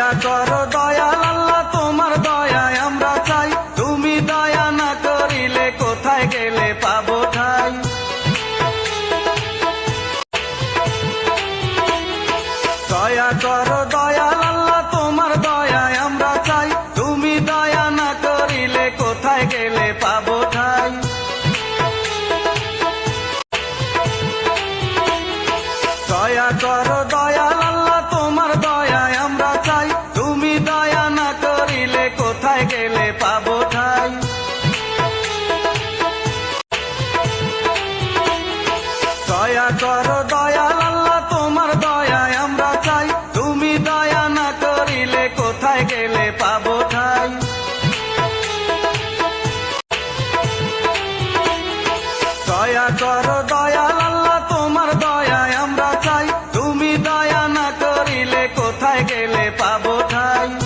দয়া করো দয়াল আল্লাহ, তোমার দয়ায় আমরা চাই। তুমি দয়া না করিলে কোথায় গেলে পাবো ঠাই? দয়া করো দয়াল আল্লাহ, তোমার দয়ায় আমরা চাই। তুমি দয়া না করিলে কোথায় গেলে পাবো ঠাই? দয়া করো দয়াল কোথায় গেলে পাবো ঠাই? দয়া করো দয়াল আল্লাহ, তোমার দয়ায় আমরা চাই। তুমি দয়া না করিলে কোথায় গেলে পাবো ঠাই? দয়া করো দয়াল আল্লাহ, তোমার আমরা চাই। তুমি দয়া না করিলে কোথায় গেলে পাবো ঠাই?